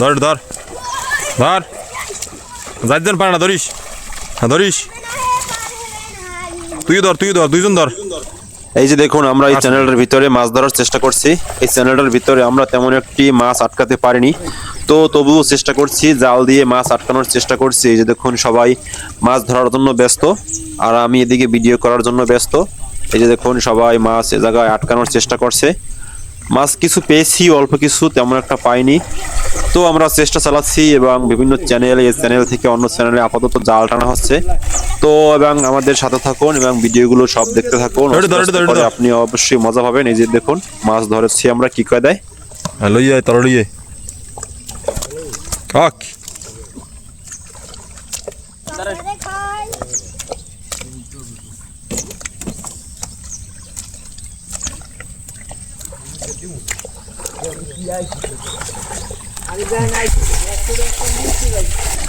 ধর ধর। ধর। যাইতেন পারে না ধরিস। হ্যাঁ ধরিস। তুই ধর তুই ধর দুইজন ধর। এই যে দেখুন আমরা এই চ্যানেলটার ভিতরে মাছ ধরার চেষ্টা করছি। এই চ্যানেলটার ভিতরে আমরা তেমন একটি মাছ আটকাতে পারিনি। তো তবুও চেষ্টা করছি জাল দিয়ে মাছ আটকানোর চেষ্টা করছি। এই যে দেখুন সবাই মাছ ধরার জন্য ব্যস্ত। আর আমি এদিকে ভিডিও করার জন্য ব্যস্ত। এই যে দেখুন সবাই মাছ এ জায়গায় আটকানোর চেষ্টা করছে। মাছ কিছু পেয়েছি অল্প কিছু তেমন একটা পাইনি। তো আমরা চেষ্টা চালাচ্ছি এবং বিভিন্ন চ্যানেল এই চ্যানেল থেকে অন্য চ্যানেলে আপাতত জাল টানা হচ্ছে। তো এবং আমাদের সাথে থাকুন এবং ভিডিওগুলো সব দেখতে থাকুন। আপনি অবশ্যই মজা পাবেন। এই যে দেখুন মাছ ধরেছি আমরা কি কয় দেয়? あれじゃないですね。それはコンビ。